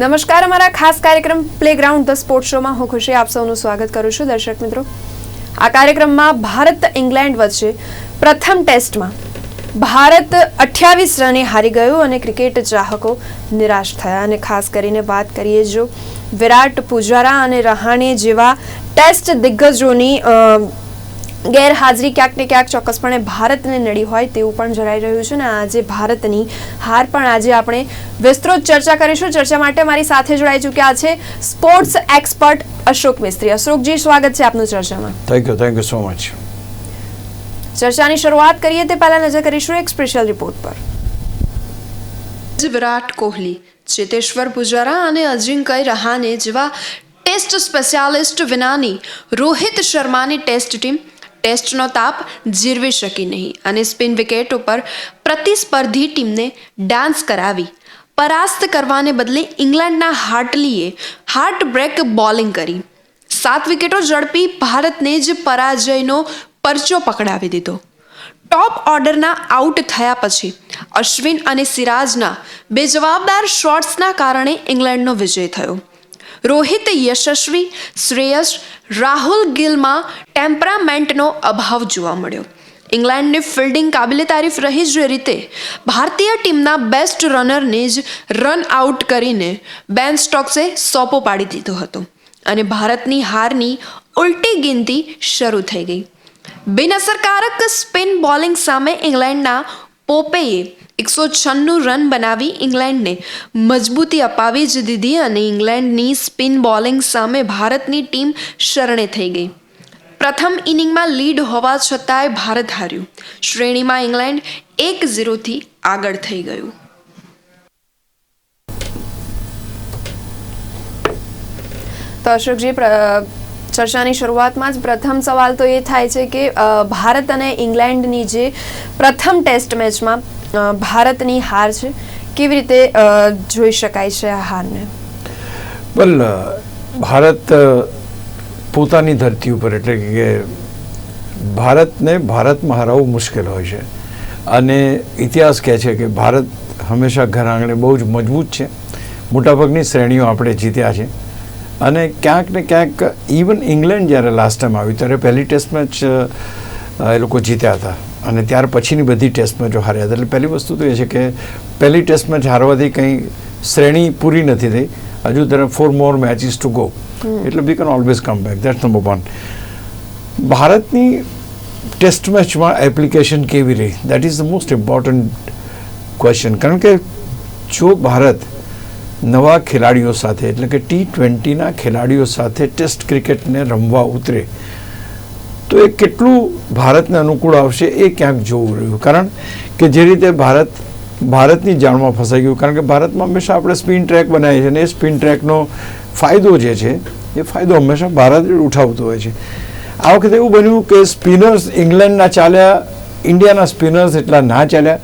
નમસ્કાર, અમારા ખાસ કાર્યક્રમ પ્લેગ્રાઉન્ડ ધ સ્પોર્ટ શોમાં હું ખુશી, આપ સૌનું સ્વાગત કરું છું. દર્શક મિત્રો, આ કાર્યક્રમમાં ભારત ઇંગ્લેન્ડ વચ્ચે પ્રથમ ટેસ્ટમાં ભારત અઠ્યાવીસ રને હારી ગયું અને ક્રિકેટ ચાહકો નિરાશ થયા. અને ખાસ કરીને વાત કરીએ જો વિરાટ પુજારા અને રહાણે જેવા ટેસ્ટ દિગ્ગજોની ગેરહાજરી ક્યાંક ને ક્યાંક ચોક્કસપણે ભારતને નડી હોય તેવું પણ જણાઈ રહ્યું છે ને આજે ભારતની હાર પણ આજે આપણે વિસ્તૃત ચર્ચા કરીશું. ચર્ચા માટે મારી સાથે જોડાઈ ચૂક્યા છે સ્પોર્ટ્સ એક્સપર્ટ અશોક મિસ્ત્રી. અશોકજી સ્વાગત છે આપનું ચર્ચામાં. Thank you thank you so much ચર્ચાની શરૂઆત કરીએ તે પહેલા નજર કરીશું એક સ્પેશિયલ રિપોર્ટ પર. વિરાટ કોહલી ચેતેશ્વર પુજારા અને અજિંક્ય રહાને જેવા ટેસ્ટ સ્પેશિયાલિસ્ટ વિનાની રોહિત શર્માની ટેસ્ટ ટીમ ટેસ્ટનો તાપ જીરવી શકી નહીં અને સ્પિન વિકેટ ઉપર પ્રતિસ્પર્ધી ટીમને ડાન્સ કરાવી. પરાસ્ત કરવાને બદલે ઇંગ્લેન્ડના હાર્ટલીએ હાર્ટ બ્રેક બોલિંગ કરી. સાત વિકેટો ઝડપી ભારતને જ પરાજયનો પરચો પકડાવી દીધો. ટોપ ઓર્ડરના આઉટ થયા પછી અશ્વિન અને સિરાજના બે જવાબદાર શોટ્સના કારણે ઇંગ્લેન્ડનો વિજય થયો. રોહિત યશસ્વી, શ્રેયસ, રાહુલ ગિલમાં ટેમ્પરામેન્ટનો અભાવ જોવા મળ્યો. ઇંગ્લેન્ડની ફિલ્ડિંગ કાબિલે તારીફ રહી જ રીતે ભારતીય ટીમના બેસ્ટ રનરને જ રન આઉટ કરીને બેન સ્ટોક્સે સોપો પાડી દીધો હતો અને ભારતની હારની ઉલટી ગિનતી શરૂ થઈ ગઈ. બિનઅસરકારક સ્પિન બોલિંગ સામે ઇંગ્લેન્ડના પોપેએ એકસો છન્નું રન બનાવી ઇંગ્લેન્ડને મજબૂતી અપાવી જ દીધી અને ઇંગ્લેન્ડની સ્પિન બોલિંગ સામે ભારતની ટીમ શરણે થઈ ગઈ. પ્રથમ ઇનિંગમાં લીડ હોવા છતાંય ભારત હાર્યું. શ્રેણીમાં ઇંગ્લેન્ડ એક ઝીરોથી આગળ થઈ ગયું. તો અશોકજી ચર્ચાની શરૂઆતમાં જ પ્રથમ સવાલ તો એ થાય છે કે ભારત અને ઇંગ્લેન્ડની જે પ્રથમ ટેસ્ટ મેચમાં ભારતની હાર છે, કેવી રીતે જોઈ શકાય છે આ હારને? બલ ભારત પોતાની ધરતી ઉપર એટલે કે ભારતને ભારતમાં હરાવવું મુશ્કેલ હોય છે. અને ઇતિહાસ કહે છે કે ભારત હંમેશા ઘર આંગણે બહુ જ મજબૂત છે. મોટાભાગની શ્રેણીઓ આપણે જીત્યા છે. અને ક્યાંક ને ક્યાંક ઇવન ઇંગ્લેન્ડ જ્યારે લાસ્ટ ટાઈમ આવ્યું ત્યારે પહેલી ટેસ્ટ મેચ એ લોકો જીત્યા હતા. અને ત્યાર પછીની બધી ટેસ્ટ મેચો હાર્યા હતા. એટલે પહેલી વસ્તુ તો એ છે કે પહેલી ટેસ્ટ મેચ હારવાથી કંઈ શ્રેણી પૂરી નથી થઈ. હજુ there four more matches to go એટલે we can always come back that's number one ભારતની ટેસ્ટ મેચમાં એપ્લિકેશન કેવી રહી? That is the most important question કારણ કે જો ભારત નવા ખેલાડીઓ સાથે, એટલે કે ટી ટ્વેન્ટીના ખેલાડીઓ સાથે ટેસ્ટ ક્રિકેટને રમવા ઉતરે. તો એ કેટલું ભારતને અનુકૂળ આવશે એ ક્યાંક જોવું રહ્યું. કારણ કે જે રીતે ભારત, ભારતની જાળમાં ફસાઈ ગયું, કારણ કે ભારતમાં હંમેશા આપણે સ્પિન ટ્રેક બનાવીએ છીએ અને એ સ્પિન ટ્રેકનો ફાયદો જે છે, એ ફાયદો હંમેશા ભારત ઉઠાવતો હોય છે. આ વખતે એવું બન્યું કે સ્પિનર્સ ઇંગ્લેન્ડના ચાલ્યા ઇન્ડિયાના સ્પિનર્સ એટલા ના ચાલ્યા.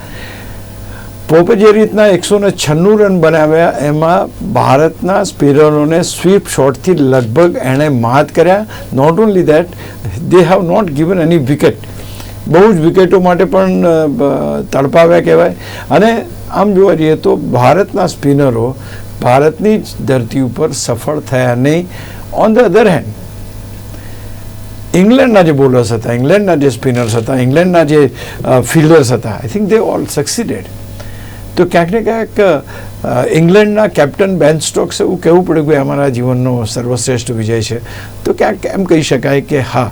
પોપે જે રીતના એકસો ને છન્નું રન બનાવ્યા, એમાં ભારતના સ્પિનરોને સ્વીપ શોટથી લગભગ એણે માત કર્યા. Not only that they have not given any wicket બહુ જ વિકેટો માટે પણ તડપાવ્યા કહેવાય. અને આમ જોવા જઈએ તો ભારતના સ્પિનરો ભારતની જ ધરતી ઉપર સફળ થયા નહીં. ઓન ધ અધર હેન્ડ ઇંગ્લેન્ડના જે બોલર્સ હતા, ઇંગ્લેન્ડના જે સ્પિનર્સ હતા, ઇંગ્લેન્ડના જે ફિલ્ડર્સ હતા આઈ થિંક દે ઓલ સક્સીડેડ તો ક્યાંક ને ક્યાંક ઇંગ્લેન્ડના કેપ્ટન બેન સ્ટોક્સ એવું કહેવું પડ્યું કે અમારા જીવનનો સર્વશ્રેષ્ઠ વિજય છે. તો ક્યાંક એમ કહી શકાય કે હા,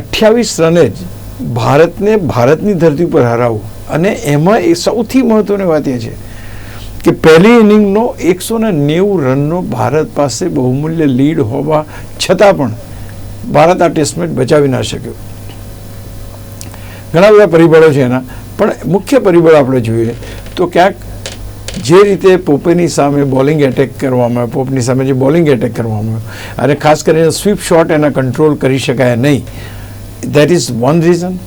અઠ્યાવીસ રને જ ભારતને ભારતની ધરતી પર હરાવવું અને એમાં એ સૌથી મહત્વની વાત એ છે કે પહેલી ઇનિંગનો એકસો ને નેવું રનનો ભારત પાસે બહુમૂલ્ય લીડ હોવા છતાં પણ ભારત આ ટેસ્ટ મેચ બચાવી ના શક્યો. ઘણા બધા પરિબળો છે એના. પણ મુખ્ય પરિબળ આપણે જોઈએ તો ક્યાંક જે રીતે પોપેની સામે બોલિંગ એટેક કરવામાં આવ્યો, પોપની સામે જે બોલિંગ એટેક કરવામાં આવ્યો, અને ખાસ કરીને સ્વીપ શોટ એના કંટ્રોલ કરી શકાય નહીં. દેટ ઇઝ વન રીઝન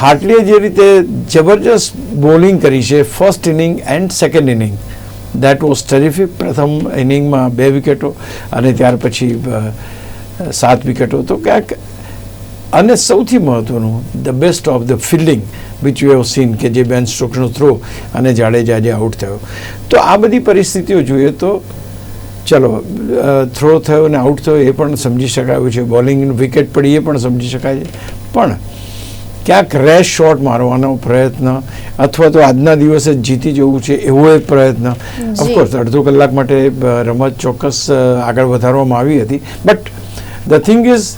હાર્ટલીએ જે રીતે જબરજસ્ત બોલિંગ કરી છે first inning and second inning that was terrific પ્રથમ ઇનિંગમાં બે વિકેટો અને ત્યાર પછી સાત વિકેટો. તો ક્યાંક અને સૌથી મહત્વનું the best of the fielding which you have seen કે જે બેન સ્ટ્રોકનો થ્રો અને જાડેજા જે આઉટ થયો. તો આ બધી પરિસ્થિતિઓ જોઈએ તો ચલો થ્રો થયો અને આઉટ થયો એ પણ સમજી શકાયું છે. બોલિંગ વિકેટ પડી એ પણ સમજી શકાય છે. પણ ક્યાંક રેશ શોટ મારવાનો પ્રયત્ન અથવા તો આજના દિવસે જીતી જવું છે એવો એક પ્રયત્ન. ઓફકોર્સ અડધો કલાક માટે રમત ચોક્કસ આગળ વધારવામાં આવી હતી. બટ ધ થિંગ ઇઝ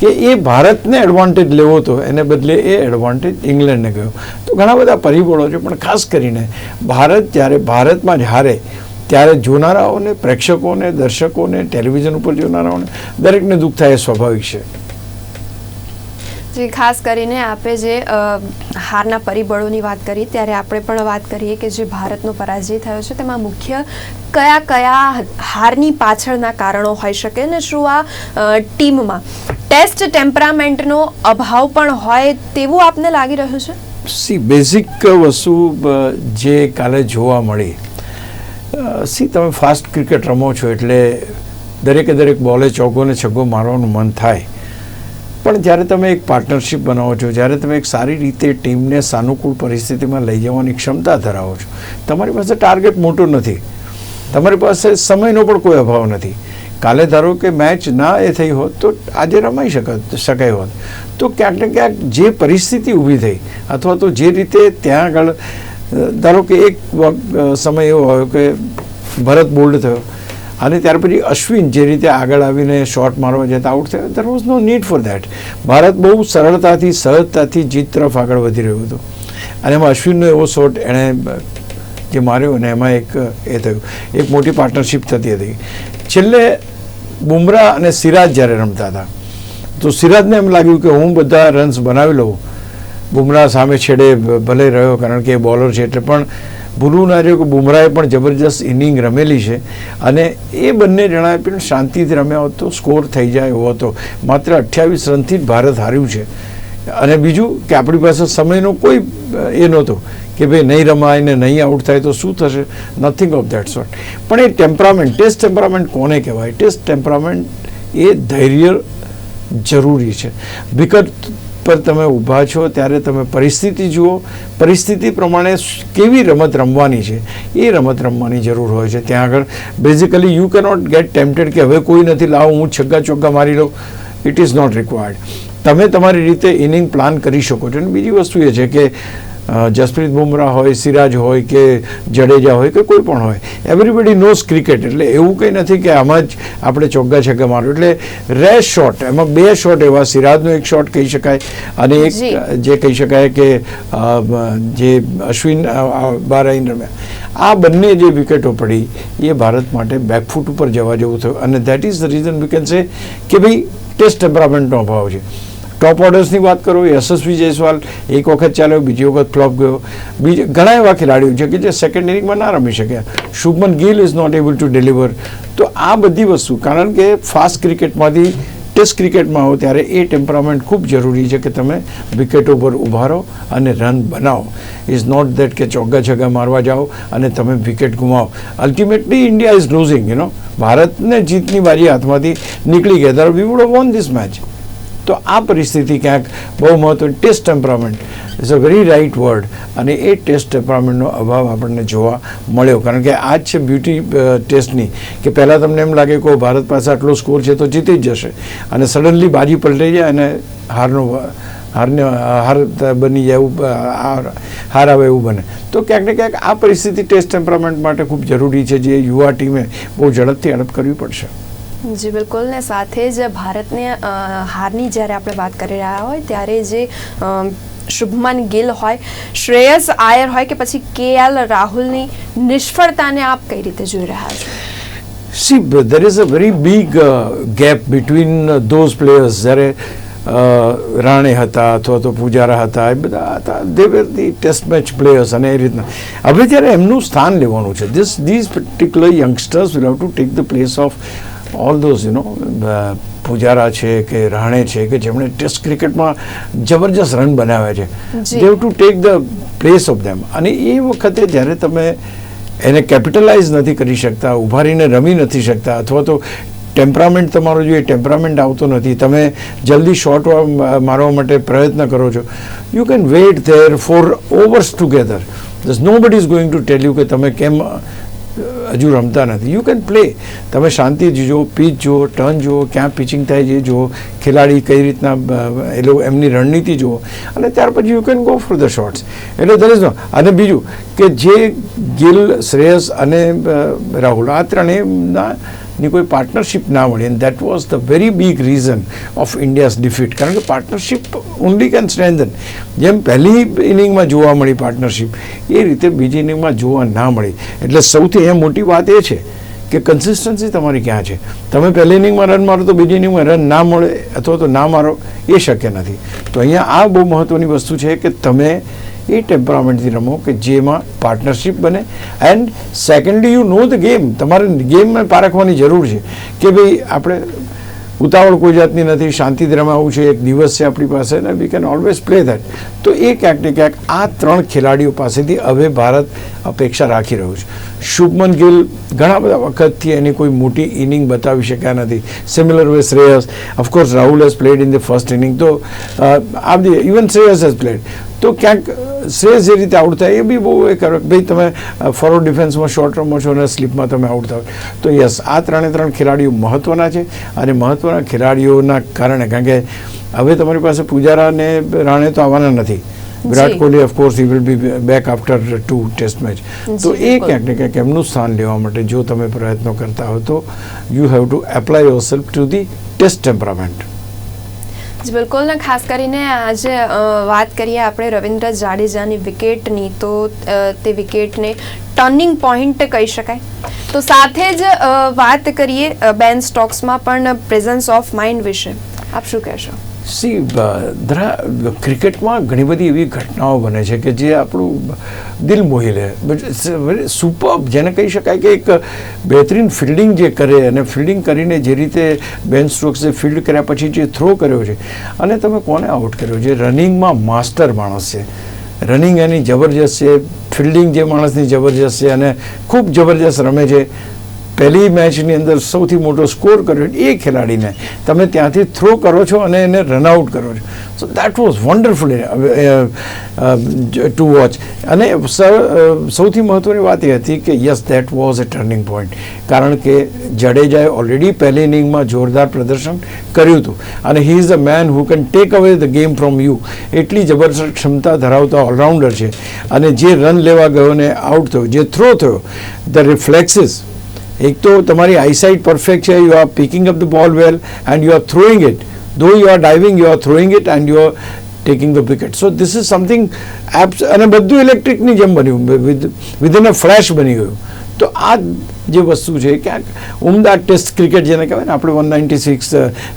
કે એ ભારતને એડવાન્ટેજ લેવો હતો એને બદલે એ એડવાન્ટેજ ઇંગ્લેન્ડને ગયો. તો ઘણા બધા પરિબળો છે, પણ ખાસ કરીને ભારત જ્યારે ભારતમાં જ હારે, ત્યારે જોનારાઓને, પ્રેક્ષકોને, દર્શકોને ટેલિવિઝન ઉપર જોનારાઓને દરેકને દુઃખ થાય એ સ્વાભાવિક છે. જે, ખાસ કરીને આપે જે હારના પરિબળોની વાત કરી, ત્યારે આપણે પણ વાત કરીએ કે જે ભારતનો પરાજય થયો છે, તેમાં મુખ્ય કયા કયા હારની પાછળના કારણો હોઈ શકે ને શું આ ટીમમાં? ટેસ્ટ ટેમ્પરામેન્ટનો અભાવ પણ હોય તેવું આપને લાગી રહ્યું છે? સી બેઝિક વસ્તુ જે કાલે જોવા મળી સી તમે ફાસ્ટ ક્રિકેટ રમો છો એટલે દરેકે દરેક બોલે ચોગ્ગો ને છગ્ગો મારવાનું મન થાય. પણ જ્યારે તમે એક પાર્ટનરશિપ બનાવો છો, જ્યારે તમે એક સારી રીતે ટીમને સાનુકૂળ પરિસ્થિતિમાં લઈ જવાની ક્ષમતા ધરાવો છો, તમારી પાસે ટાર્ગેટ મોટું નથી. તમારી પાસે સમયનો પણ કોઈ અભાવ નથી. કાલે ધારો કે મેચ ના એ થઈ હોત, તો આજે રમાઈ શકત શકાય હોત. તો ક્યાંક ને ક્યાંક જે પરિસ્થિતિ ઊભી થઈ, અથવા તો જે રીતે ત્યાં આગળ ધારો કે એક સમય એવો આવ્યો કે ભરત બોલ્ડ થયો, અને ત્યાર પછી અશ્વિન જે રીતે આગળ આવીને શોટ મારવા જતા આઉટ થયો there was no need for that Bharat બહુ સરળતાથી સહજતાથી જીત તરફ આગળ વધી રહ્યું હતું. અને એમાં અશ્વિનનો એવો શોટ એણે, જે માર્યો અને એમાં એક, એ થયું. એક મોટી પાર્ટનરશિપ થતી હતી. છેલ્લે બુમરાહ અને સિરાજ જ્યારે રમતા હતા, તો સિરાજને એમ લાગ્યું કે હું બધા રન્સ બનાવી લઉં. બુમરાહ સામે છેડે ભલે રહ્યો, કારણ કે એ બોલર છે, એટલે પણ ભૂલવું ના રહ્યું કે બુમરાહે પણ જબરજસ્ત ઇનિંગ રમેલી છે. અને એ બંને જણાએ પણ શાંતિથી રમ્યા હોત તો સ્કોર થઈ જાય એવો હતો. માત્ર અઠ્યાવીસ રનથી જ ભારત હાર્યું છે. અને બીજું કે આપણી પાસે સમયનો કોઈ એ નહોતો કે ભાઈ નહીં રમાય ને નહીં આઉટ થાય તો શું થશે? નથિંગ ઓફ દેટ સોર્ટ પણ એ ટેમ્પરામેન્ટ ટેસ્ટ ટેમ્પરામેન્ટ કોને કહેવાય? ટેસ્ટ ટેમ્પરામેન્ટ એ ધૈર્ય જરૂરી છે. વિકટ પર તમે ઊભા છો, ત્યારે તમે પરિસ્થિતિ જુઓ. પરિસ્થિતિ પ્રમાણે કેવી રમત રમવાની છે? એ રમત રમવાની જરૂર હોય છે. ત્યાં આગળ basically you cannot get tempted કે હવે કોઈ નથી, લાવો, હું છગ્ગા ચોગ્ગા મારી લઉં. ઇટ ઇઝ નોટ રિક્વાયર્ડ તમે તમારી રીતે ઇનિંગ પ્લાન કરી શકો છો. અને બીજી વસ્તુ એ છે કે જસપ્રીત બુમરાહ હોય સિરાજ હોય કે જડેજા હોય કે કોઈ પણ હોય એવરીબડી નોઝ ક્રિકેટ એટલે એવું કંઈ નથી કે આમાં જ આપણે ચોગ્ગા છગ્ગા મારો એટલે રેસ શોટ એમાં બે શોટ એવા સિરાજનો એક શોટ કહી શકાય અને એક જે. કહી શકાય કે જે અશ્વિન બારાઈન રમ્યા આ બંને જે વિકેટો પડી એ ભારત માટે બેકફૂટ ઉપર જવા જેવું થયું. અને that is the reason we can say કે ભાઈ ટેસ્ટ ટેમ્પરામેન્ટનો અભાવ છે. ટોપ ઓર્ડર્સની વાત કરો, યશસ્વી જયસ્વાલ, એક વખત ચાલ્યો, બીજી વખત ફ્લોપ ગયો. બીજા, ઘણા એવા ખેલાડીઓ છે કે જે સેકન્ડ ઇનિંગમાં ના રમી શક્યા. Shubman Gill is not able to deliver તો આ બધી વસ્તુ, કારણ કે ફાસ્ટ ક્રિકેટમાંથી ટેસ્ટ ક્રિકેટમાં આવો ત્યારે એ ટેમ્પરામેન્ટ ખૂબ જરૂરી છે કે તમે વિકેટો પર ઊભા રહો અને રન બનાવો. ઇઝ નોટ દેટ કે ચોગ્ગા છગ્ગા મારવા જાઓ અને તમે wicket ગુમાવો. Ultimately India is losing you know ભારતને જીતની બારી હાથમાંથી નીકળી ગયા. ધારો we would won this match તો આ પરિસ્થિતિ ક્યાંક બહુ મહત્વ test temperament. Is a very right word અને એ ટેસ્ટ ટેમ્પરામેન્ટનો અભાવ આપણને જોવા મળ્યો. કારણ કે આ જ છે બ્યુટી ટેસ્ટની કે પહેલાં તમને એમ લાગે કે ભારત પાસે આટલો સ્કોર છે તો જીતી જ જશે. અને સડનલી બાજી પલટાઈ જાય અને હારનો, હારને, હાર બની જાય એવું હાર આવે એવું બને. તો ક્યાંક ને ક્યાંક આ પરિસ્થિતિ ટેસ્ટ ટેમ્પરામેન્ટ માટે ખૂબ જરૂરી છે જે યુવા ટીમે બહુ ઝડપથી અડપ કરવી પડશે. જી, બિલકુલ. ને સાથે જ ભારતને હારની જ્યારે આપણે વાત કરી રહ્યા હોય, ત્યારે જે શુભમાન ગિલ હોય, શ્રેયસ આયર હોય કે પછી કે એલ રાહુલની નિષ્ફળતાને આપ કઈ રીતે જોઈ રહ્યા છો? See there is a very big gap between those players. જ્યારે રાણે હતા અથવા તો પૂજારા હતા, એ બધા હતા. They were the test match players અને એ રીતના. હવે જ્યારે એમનું સ્થાન લેવાનું છે. This these particular youngsters will have to take the place of all those you know Pujara છે કે રાણે છે કે જેમણે ટેસ્ટ ક્રિકેટમાં જબરજસ્ત રન બનાવ્યા છે. They've to take the place of them અને એ વખતે જ્યારે તમે એને કેપિટલાઇઝ નથી કરી શકતા ઉભારીને રમી નથી શકતા અથવા તો ટેમ્પરામેન્ટ તમારો જોઈએ એ ટેમ્પરામેન્ટ આવતો નથી તમે જલ્દી શોર્ટ મારવા માટે પ્રયત્ન કરો છો. You can wait there for overs together દસ nobody is going to tell you કે તમે કેમ હજુ રમતા નથી. યુ કેન પ્લે તમે શાંતિથી જુઓ પીચ જુઓ ટર્ન જુઓ, ક્યાં પિચિંગ થાય છે જુઓ, ખેલાડી કઈ રીતના એટલે એમની રણનીતિ જુઓ. અને ત્યાર પછી you can go for the shots એટલે there ઇઝ નો અને બીજું કે જે ગિલ, શ્રેયસ અને રાહુલ આ ત્રણેયના ની કોઈ પાર્ટનરશિપ ના મળી and that was the very big reason of India's defeat કારણ કે પાર્ટનરશિપ ઓનલી કેન સ્ટ્રેન્થન જેમ પહેલી ઇનિંગમાં જોવા મળી પાર્ટનરશિપ એ રીતે બીજી ઇનિંગમાં જોવા ના મળી. એટલે સૌથી અહીંયા મોટી વાત એ છે કે કન્સિસ્ટન્સી તમારી ક્યાં છે? તમે પહેલી ઇનિંગમાં રન મારો તો બીજી ઇનિંગમાં રન ના મળે અથવા તો ના મારો એ શક્ય નથી. તો અહીંયા આ બહુ મહત્ત્વની વસ્તુ છે કે તમે એ ટેમ્પરામેન્ટથી રમો કે જેમાં પાર્ટનરશિપ બને. And secondly you know the game તમારે ગેમને પારખવાની જરૂર છે કે ભાઈ આપણે ઉતાવળ કોઈ જાતની નથી, શાંતિથી રમાવું છે, એક દિવસ છે આપણી પાસે, ને we can always play that તો એ ક્યાંક ને ક્યાંક આ ત્રણ ખેલાડીઓ પાસેથી હવે ભારત અપેક્ષા રાખી રહ્યું છે. શુભમન ગિલ ઘણા બધા વખતથી એની કોઈ મોટી ઇનિંગ બતાવી શક્યા નથી. Similar way Shreyas of course Rahul has played in the first inning તો આ ઇવન શ્રેયસ હેઝ પ્લેડ તો ક્યાંક શ્રેયસ જે રીતે આઉટ થાય એ બી બહુ એ કરે. ભાઈ તમે ફોરવર્ડ ડિફેન્સમાં શોર્ટ રમો છો અને સ્લીપમાં તમે આઉટ થાવ. તો યસ આ ત્રણે ત્રણ ખેલાડીઓ મહત્ત્વના છે અને મહત્ત્વના ખેલાડીઓના કારણે કારણ કે હવે તમારી પાસે પૂજારા અને રાણે તો આવવાના નથી. Virat. Kohli of course he will be back after two test match તો એ. ક્યાંક ને ક્યાંક એમનું સ્થાન લેવા માટે જો તમે પ્રયત્નો કરતા હો તો you have to apply yourself to the test temperament જી, બિલકુલ. ને ખાસ કરીને આજે વાત કરીએ આપણે રવિન્દ્ર જાડેજાની વિકેટની, તો તે વિકેટને ટર્નિંગ પોઈન્ટ કહી શકાય. તો સાથે જ વાત કરીએ બેન સ્ટોક્સમાં પણ પ્રેઝન્સ ઓફ માઇન્ડ વિશે. આપ શું કહેશો? સી ધરા ક્રિકેટમાં ઘણી બધી એવી ઘટનાઓ બને છે કે જે આપણું દિલ મોહી લે. સુપર જેને કહી શકાય કે એક બહેતરીન ફિલ્ડિંગ જે કરે અને ફિલ્ડિંગ કરીને જે રીતે બેન સ્ટ્રોક્સે ફિલ્ડ કર્યા પછી જે થ્રો કર્યો છે. અને તમે કોને આઉટ કર્યો? છે રનિંગમાં માસ્ટર માણસ છે. રનિંગ એની જબરજસ્ત છે ફિલ્ડિંગ જે માણસની જબરજસ્ત છે અને ખૂબ જબરજસ્ત રમે છે. પહેલી મેચની અંદર સૌથી મોટો સ્કોર કર્યો એ ખેલાડીને. તમે ત્યાંથી થ્રો કરો છો અને એને રનઆઉટ કરો છો. So that was wonderful to watch અને સૌથી મહત્ત્વની વાત એ હતી કે yes that was a turning point કારણ કે જડેજાએ ઓલરેડી પહેલી ઇનિંગમાં જોરદાર પ્રદર્શન કર્યું હતું. અને he is a man who can take away the game from you એટલી જબરદસ્ત ક્ષમતા ધરાવતા ઓલરાઉન્ડર છે. અને જે રન લેવા ગયો ને આઉટ થયો, જે થ્રો થયો ધ રિફ્લેક્સિસ એક તો તમારી આઈસાઇટ પરફેક્ટ છે you are picking up the ball well and you are throwing it though you are diving you are throwing it and you are taking the wicket so this is something apps અને બધું ઇલેક્ટ્રિકની જેમ બન્યું within a flash બની ગયું. તો આ જે વસ્તુ છે ક્યાંક ઉમદા ટેસ્ટ ક્રિકેટ જેને કહેવાય ને, આપણે વન નાઇન્ટી સિક્સ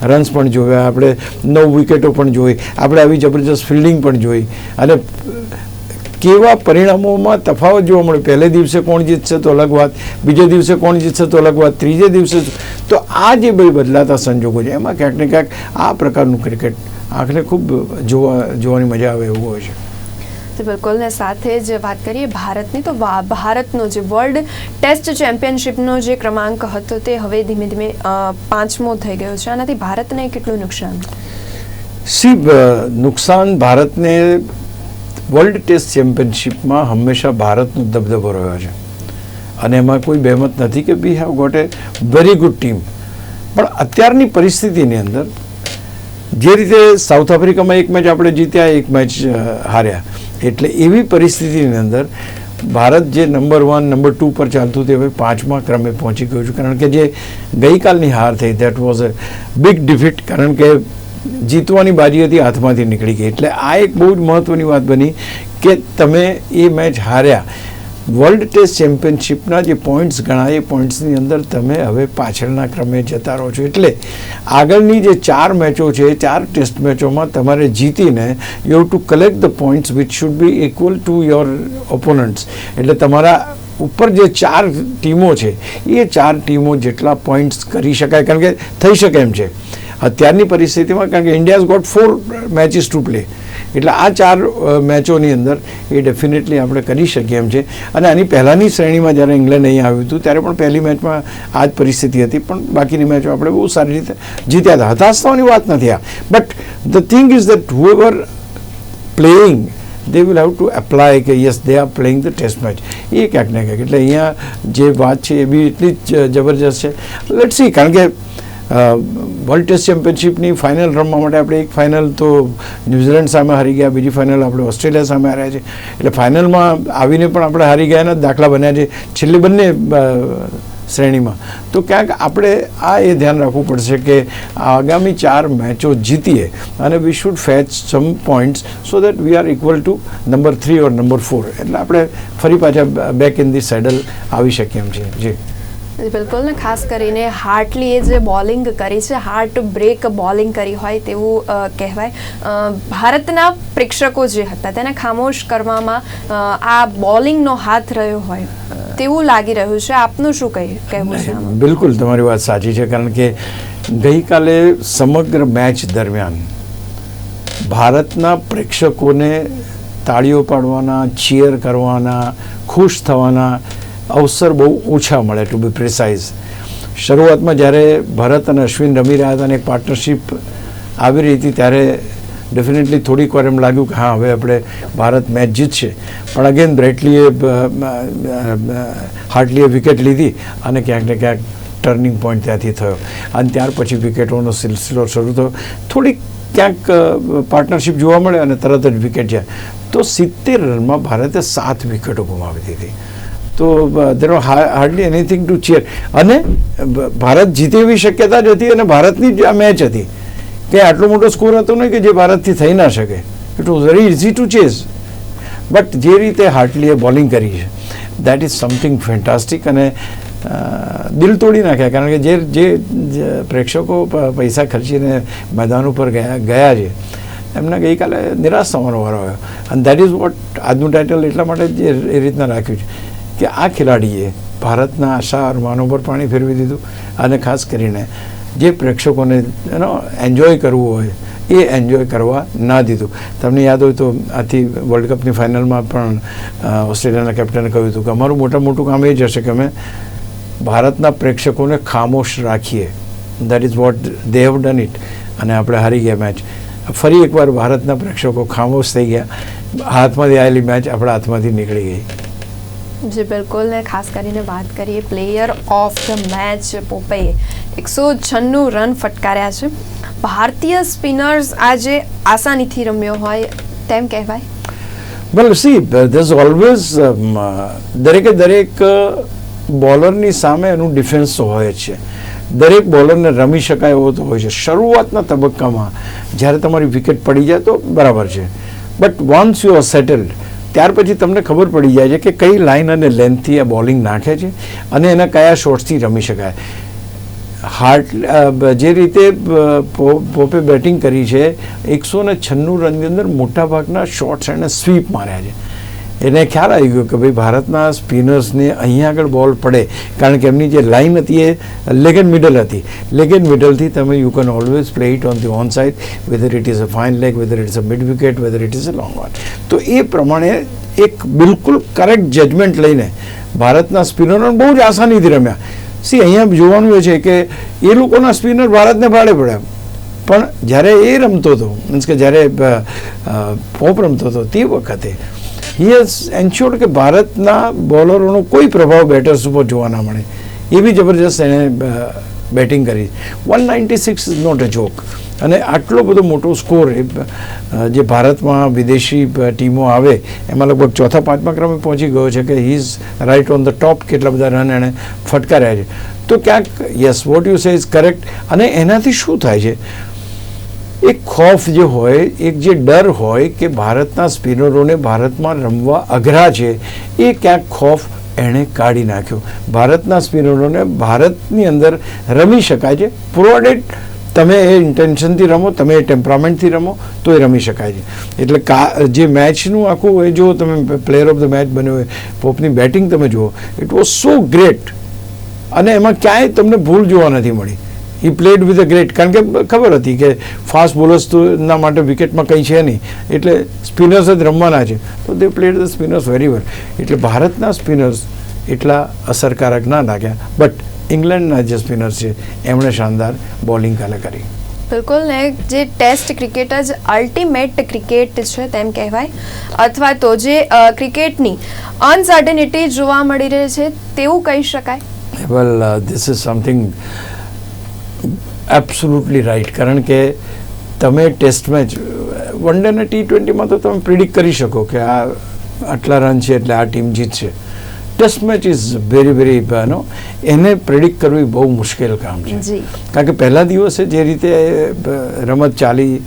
રન્સ પણ જોયા, આપણે નવ વિકેટો પણ જોઈ, આપણે આવી જબરજસ્ત ફિલ્ડિંગ પણ જોઈ. અને કેવા પરિણામોમાં તફાવત જોવા મળે પહેલે દિવસે કોણ જીતશે તો અલગ વાત બીજે દિવસે કોણ જીતશે તો અલગ વાત ત્રીજે દિવસે તો આ જે બધી બદલાતા સંજોગો છે એમાં ક્યાંક ને ક્યાંક આ પ્રકારનું ક્રિકેટ આખરે ખૂબ જોવા જોવાની મજા આવે એવું હોય છે. તો બિલકુલ ને સાથે જ વાત કરીએ ભારતની તો ભારતનો જે વર્લ્ડ ટેસ્ટ ચેમ્પિયનશિપનો જે ક્રમાંક હતો તે હવે ધીમે ધીમે પાંચમો થઈ ગયો છે. આનાથી ભારતને કેટલું નુકસાન? સી નુકસાન ભારતને વર્લ્ડ ટેસ્ટ ચેમ્પિયનશિપમાં હંમેશા ભારતનો દબદબો રહ્યો છે. અને એમાં કોઈ બહેમત નથી કે we have got a very good team પણ અત્યારની પરિસ્થિતિની અંદર જે રીતે સાઉથ આફ્રિકામાં એક મેચ આપણે જીત્યા, એક મેચ હાર્યા. એટલે એવી પરિસ્થિતિની અંદર ભારત જે નંબર વન નંબર ટુ પર ચાલતું તે હવે પાંચમા ક્રમે પહોંચી ગયું છે. કારણ કે જે ગઈકાલની હાર થઈ that was a big defeat કારણ કે જીતવાની બાજી હતી, હાથમાંથી નીકળી ગઈ. એટલે આ એક બહુ જ મહત્ત્વની વાત બની કે તમે એ મેચ હાર્યા. વર્લ્ડ ટેસ્ટ ચેમ્પિયનશિપના જે પોઈન્ટ્સ ગણાય, એ પોઈન્ટ્સની અંદર તમે હવે પાછળના ક્રમે જતા રહો છો. એટલે આગળની જે ચાર મેચો છે, ચાર ટેસ્ટ મેચોમાં તમારે જીતીને you have to collect the points which should be equal to your opponents એટલે તમારા ઉપર જે ચાર ટીમો છે, એ ચાર ટીમો જેટલા પોઈન્ટ્સ કરી શકાય. કારણ કે થઈ શકે એમ છે. અત્યારની પરિસ્થિતિમાં કારણ કે India got four matches to play એટલે આ ચાર મેચોની અંદર એ ડેફિનેટલી આપણે કરી શકીએ એમ છે. અને આની પહેલાંની શ્રેણીમાં જ્યારે ઇંગ્લેન્ડ અહીં આવ્યું હતું, ત્યારે પણ પહેલી મેચમાં આ જ પરિસ્થિતિ હતી. પણ બાકીની મેચો આપણે બહુ સારી રીતે જીત્યા હતા. હતાશ થવાની વાત નથી આ. But the thing is that whoever playing they will have to apply કે yes they are playing the test match એ ક્યાંક ને ક્યાંક. એટલે અહીંયા જે વાત છે એ બી એટલી જ જબરજસ્ત છે. લેટ સી કારણ કે વર્લ્ડ ટેસ્ટ ચેમ્પિયનશિપની ફાઇનલ રમવા માટે આપણે એક ફાઇનલ તો ન્યૂઝીલેન્ડ સામે હારી ગયા, બીજી ફાઇનલ આપણે ઓસ્ટ્રેલિયા સામે હાર્યા છે. એટલે ફાઇનલમાં આવીને પણ આપણે હારી ગયાના દાખલા બન્યા છે છેલ્લી બંને શ્રેણીમાં. તો ક્યાંક આપણે આ એ ધ્યાન રાખવું પડશે કે આગામી ચાર મેચો જીતીએ અને we should fetch some points so that we are equal to number three or number four એટલે આપણે ફરી પાછા બેક ઇન ધી સેડલ આવી શકીએ એમ છીએ જી. બિલકુલ. ને ખાસ કરીને હાર્ટલીએ જે બોલિંગ કરી છે હાર્ટ બ્રેક બોલિંગ કરી હોય તેવું કહેવાય. ભારતના પ્રેક્ષકો જે હતા તેને ખામોશ કરવામાં આ બોલિંગનો હાથ રહ્યો હોય તેવું લાગી રહ્યું છે. આપનું શું કહી કહેવું છે બિલકુલ તમારી વાત સાચી છે કારણ કે ગઈકાલે સમગ્ર મેચ દરમિયાન ભારતના પ્રેક્ષકોને તાળીઓ પાડવાના ચીયર કરવાના ખુશ થવાના અવસર બહુ ઓછા મળે ટુ બી પ્રિસાઇઝ શરૂઆતમાં જ્યારે ભરત અને અશ્વિન રમી રહ્યા હતા અને એક પાર્ટનરશિપ આવી રહી હતી, ત્યારે ડેફિનેટલી થોડીક વાર એમ લાગ્યું કે હા, હવે આપણે ભારત મેચ જીતશે. પણ અગેન બ્રેટલીએ હાર્ટલીએ વિકેટ લીધી અને ક્યાંક ને ક્યાંક ટર્નિંગ પોઈન્ટ ત્યાંથી થયો. અને ત્યાર પછી વિકેટોનો સિલસિલો શરૂ થયો. થોડીક ક્યાંક પાર્ટનરશિપ જોવા મળે અને તરત જ વિકેટ જાય. તો સિત્તેર રનમાં ભારતે સાત વિકેટો ગુમાવી દીધી. તો there hardly anything to cheer અને ભારત જીતે એવી શક્યતા જ હતી અને ભારતની જ આ મેચ હતી. કે આટલો મોટો સ્કોર હતો નહીં કે જે ભારતથી થઈ ના શકે. It was very easy to chase but જે રીતે હાર્ટલીએ બોલિંગ કરી છે દેટ ઇઝ સમથિંગ ફેન્ટાસ્ટિક અને દિલ તોડી નાખ્યા. કારણ કે જે જે પ્રેક્ષકો પૈસા ખર્ચીને મેદાન ઉપર ગયા ગયા છે, એમને ગઈકાલે નિરાશ થવાનો વારો આવ્યો. અને દેટ ઇઝ વોટ આજનું ટાઇટલ એટલા માટે જ એ રીતના રાખ્યું છે. કે આ ખેલાડીએ ભારતના આશા અરમાનો પર પાણી ફેરવી દીધું. અને ખાસ કરીને જે પ્રેક્ષકોને એનો એન્જોય કરવું હોય, એ એન્જોય કરવા ના દીધું. તમને યાદ હોય તો આથી વર્લ્ડ કપની ફાઇનલમાં પણ ઓસ્ટ્રેલિયાના કેપ્ટને કહ્યું હતું કે અમારું મોટા મોટું કામ એ જ હશે કે અમે ભારતના પ્રેક્ષકોને ખામોશ રાખીએ. That is what they have done it અને આપણે હારી ગયા મેચ ફરી એકવાર ભારતના પ્રેક્ષકો ખામોશ થઈ ગયા. હાથમાંથી આવેલી મેચ આપણા હાથમાંથી નીકળી ગઈ. જી બિલકુલ ને ખાસ કરીને વાત કરીએ પ્લેયર ઓફ ધ મેચ પોપેએ એકસો છન્નું રન ફટકાર્યા છે. ભારતીય સ્પિનર્સ આજે આસાનીથી રમ્યો હોય તેમ કહેવાય. વેલ સી ધેઝ ઓલવેઝ દરેકે દરેક બોલરની સામે એનું ડિફેન્સ હોય છે. દરેક બોલરને રમી શકાય એવો તો હોય છે. શરૂઆતના તબક્કામાં જ્યારે તમારી વિકેટ પડી જાય તો બરાબર છે. But once you are settled ત્યાર પછી તમને ખબર પડી જાય છે કે કઈ લાઇન અને લેન્થથી આ બોલિંગ નાખે છે અને એના કયા શોર્ટ્સથી રમી શકાય. હાર્ટ જે રીતે પોપે બેટિંગ કરી છે, એકસો ને છન્નું રનની અંદર મોટાભાગના શોર્ટ્સ એણે સ્વીપ માર્યા છે. એને ખ્યાલ આવી ગયો કે ભાઈ ભારતના સ્પિનર્સને અહીંયા આગળ બોલ પડે. કારણ કે એમની જે લાઇન હતી એ લેગ એન્ડ મિડલ હતી. લેગ એન્ડ મિડલથી તમે you can always play it on the on side whether it is a fine leg whether it is a mid wicket whether it is a long on તો એ પ્રમાણે એક બિલકુલ correct judgement લઈને ભારતના સ્પિનરો બહુ જ આસાનીથી રમ્યા. સી અહીંયા જોવાનું એ છે કે એ લોકોના સ્પિનર ભારતને ભાડે પડ્યા પણ જ્યારે એ રમતો હતો, મીન્સ કે જ્યારે પોપ રમતો હતો તે વખતે હી હેઝ એન્શ્યોર્ડ કે ભારતના બોલરોનો કોઈ પ્રભાવ બેટર્સ ઉપર જોવા ના મળે. એવી જબરજસ્ત એણે બેટિંગ કરી. One ninety six is not a joke અને આટલો બધો મોટો સ્કોર એ જે ભારતમાં વિદેશી ટીમો આવે, એમાં લગભગ ચોથા, પાંચમા ક્રમે પહોંચી ગયો છે કે he is right on the top કેટલા બધા રન એણે ફટકાર્યા છે. તો ક્યાંક yes what you say is correct અને એનાથી શું થાય છે? એક ખોફ જે હોય, એક જે ડર હોય કે ભારતના સ્પિનરોને ભારતમાં રમવા અઘરા છે, એ ક્યાંક ખોફ એણે કાઢી નાખ્યો. ભારતના સ્પિનરોને ભારતની અંદર રમી શકાય છે. પ્રોવાઇડેડ તમે એ ઇન્ટેન્શનથી રમો, તમે એ ટેમ્પરામેન્ટથી રમો, તો એ રમી શકાય છે. એટલે કા, જે મેચનું આખું એ જો તમે પ્લેયર ઓફ ધ મેચ બન્યો હોય, પોપની બેટિંગ તમે જુઓ ઇટ વોઝ સો ગ્રેટ અને એમાં ક્યાંય તમને ભૂલ જોવા નથી મળી. He played with a great કારણ કે ખબર હતી કે ફાસ્ટ બોલર્સ તો ના માટે વિકેટમાં કંઈ છે નહીં. એટલે સ્પિનર્સ જ રમવાના છે. તો they played the spinners very well એટલે ભારતના સ્પિનર્સ એટલા અસરકારક ના લાગ્યા. બટ ઇંગ્લેન્ડના જે સ્પિનર્સ છે એમણે શાનદાર બોલિંગ કાલે કરી. બિલકુલ ને જે ટેસ્ટ ક્રિકેટ જ અલ્ટિમેટ ક્રિકેટ છે તેમ કહેવાય. અથવા તો જે ક્રિકેટની અનસર્ટેનિટી જોવા મળી રહી છે તેવું કહી શકાય. Well this is something absolutely right કારણ કે તમે ટેસ્ટ મેચ વન ડે અને ટી ટ્વેન્ટીમાં તો તમે પ્રિડિક્ટ કરી શકો કે આ આટલા રન છે એટલે આ ટીમ જીતશે test match is very very નો એને પ્રિડિક્ટ કરવી બહુ મુશ્કેલ કામ છે કારણ કે પહેલા દિવસે જે રીતે રમત ચાલી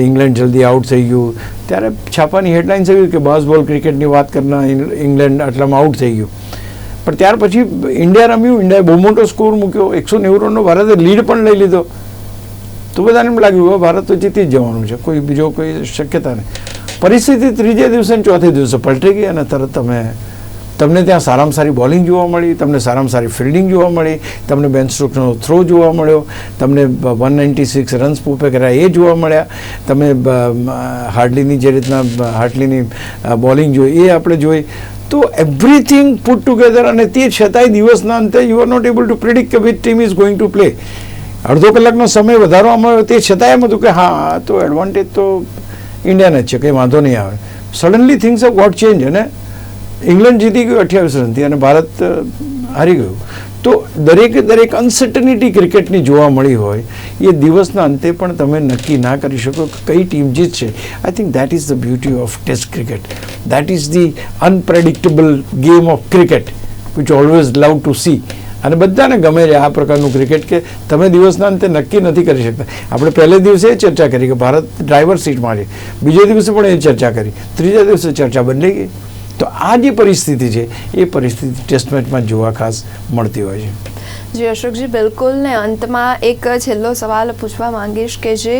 ઇંગ્લેન્ડ જલ્દી આઉટ થઈ ગયું ત્યારે છાપાની હેડલાઇન્સ આવી કે બાસ બોલ ક્રિકેટની વાત કરનાર ઇંગ્લેન્ડ આટલામાં આઉટ થઈ ગયું પણ ત્યાર પછી ઇન્ડિયા રમ્યું, ઇન્ડિયાએ બહુ મોટો સ્કોર મૂક્યો. એકસો નેવું રનનો ભારતે લીડ પણ લઈ લીધો. તો બધાને એમ લાગ્યું, "હવે ભારત તો જીતી જ જવાનું છે. કોઈ બીજો કોઈ શક્યતા નહીં. પરિસ્થિતિ ત્રીજે દિવસે ચોથે દિવસે પલટી ગઈ અને તરત તમે તમને ત્યાં સારામાં સારી બોલિંગ જોવા મળી, તમને સારામાં સારી ફિલ્ડિંગ જોવા મળી, તમને બેન સ્ટ્રોકનો થ્રો જોવા મળ્યો, તમને one ninety six runs Pope કર્યા એ જોવા મળ્યા. તમે હાર્ડલીની જે રીતના હાર્ડલીની બોલિંગ જોઈ, એ આપણે જોઈ. તો એવરીથિંગ પુટ ટુગેધર અને તે છતાંય દિવસના અંતે you are not able to predict કે which team is going to play અડધો કલાકનો સમય વધારવામાં આવ્યો, તે છતાંય એમ હતું કે હા તો એડવાન્ટેજ તો ઇન્ડિયાને જ છે, કંઈ વાંધો નહીં આવે. Suddenly things of got change અને ઇંગ્લેન્ડ જીતી ગયું અઠ્યાવીસ રનથી અને ભારત હારી ગયું. તો દરેકે દરેક અનસર્ટનિટી ક્રિકેટની જોવા મળી હોય, એ દિવસના અંતે પણ તમે નક્કી ના કરી શકો કઈ ટીમ જીતશે. I think that is the beauty of test cricket that is the unpredictable game of cricket which always love to see અને બધાને ગમે છે આ પ્રકારનું ક્રિકેટ કે તમે દિવસના અંતે નક્કી નથી કરી શકતા. આપણે પહેલે દિવસે એ ચર્ચા કરી કે ભારત ડ્રાઈવર સીટમાં છે બીજે દિવસે પણ એ ચર્ચા કરી, ત્રીજા દિવસે ચર્ચા બદલાઈ ગઈ. તો આ જે પરિસ્થિતિ છે એ પરિસ્થિતિ ટેસ્ટ મેચમાં જોવા ખાસ મળતી હોય છે. જી અશોકજી બિલકુલ ને અંતમાં એક છેલ્લો સવાલ પૂછવા માંગીશ કે જે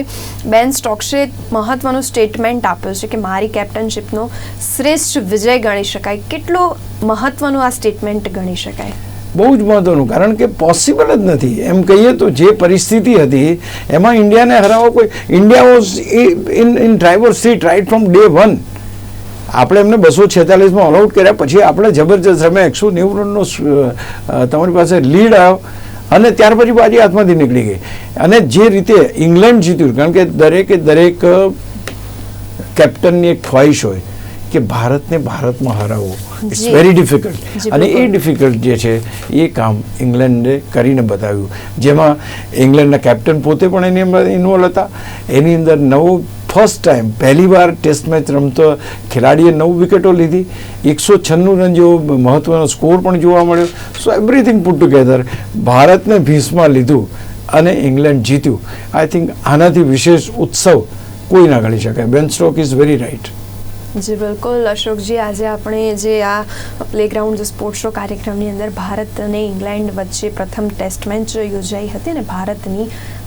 બેન સ્ટોક્સે મહત્વનું સ્ટેટમેન્ટ આપ્યું છે કે મારી કેપ્ટનશીપનો શ્રેષ્ઠ વિજય ગણી શકાય. કેટલું મહત્વનું આ સ્ટેટમેન્ટ ગણી શકાય? બહુ જ મહત્વનું કારણ કે પોસિબલ જ નથી. એમ કહીએ તો જે પરિસ્થિતિ હતી એમાં ઇન્ડિયાને હરાવવા કોઈ India was in in driver seat right from day one આપણે એમને બસો છેતાલીસમાં ઓલઆઉટ કર્યા. પછી આપણે જબરજસ્ત અમે એકસો નેવું રનનો તમારી પાસે લીડ આવ્યો અને ત્યાર પછી બાજી હાથમાંથી નીકળી ગઈ. અને જે રીતે ઇંગ્લેન્ડ જીત્યું કારણ કે દરેકે દરેક કેપ્ટનની એક ખ્વાહિશ હોય કે ભારતને ભારતમાં હરાવવું. ઇટ્સ વેરી ડિફિકલ્ટ અને એ ડિફિકલ્ટ જે છે એ કામ ઇંગ્લેન્ડે કરીને બતાવ્યું. જેમાં ઇંગ્લેન્ડના કેપ્ટન પોતે પણ એની અંદર ઇન્વોલ્વ હતા. એની અંદર નવો ફર્સ્ટ ટાઈમ પહેલીવાર ટેસ્ટ મેચ રમતો ખેલાડીએ નવ વિકેટો લીધી. એકસો છન્નું રન જેવો મહત્વનો સ્કોર પણ જોવા મળ્યો. સો એવરીથિંગ પુટ ટુગેધર ભારતને ભીસમાં લીધું અને ઇંગ્લેન્ડ જીત્યું. આઈ થિંક આનાથી વિશેષ ઉત્સવ કોઈ ના ગણી શકાય. Ben Stoke is very right જી બિલકુલ અશોકજી આજે આપણે જે આ પ્લેગ્રાઉન્ડ સ્પોર્ટ્સ શો કાર્યક્રમની અંદર ભારત અને ઇંગ્લેન્ડ વચ્ચે પ્રથમ ટેસ્ટ મેચ યોજાઈ હતી અને ભારતની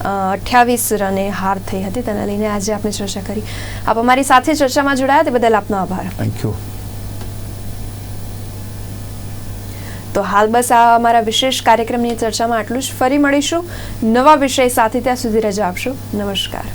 અઠ્યાવીસ રને હાર થઈ હતી. તેના લઈને આજે આપણે ચર્ચા કરી. આપ અમારી સાથે ચર્ચામાં જોડાયા તે બદલ આપનો આભાર. થેન્ક યુ તો હાલ બસ આ અમારા વિશેષ કાર્યક્રમની ચર્ચામાં આટલું જ. ફરી મળીશું. નવા વિષય સાથે ત્યાં સુધી રજા આપશો. નમસ્કાર.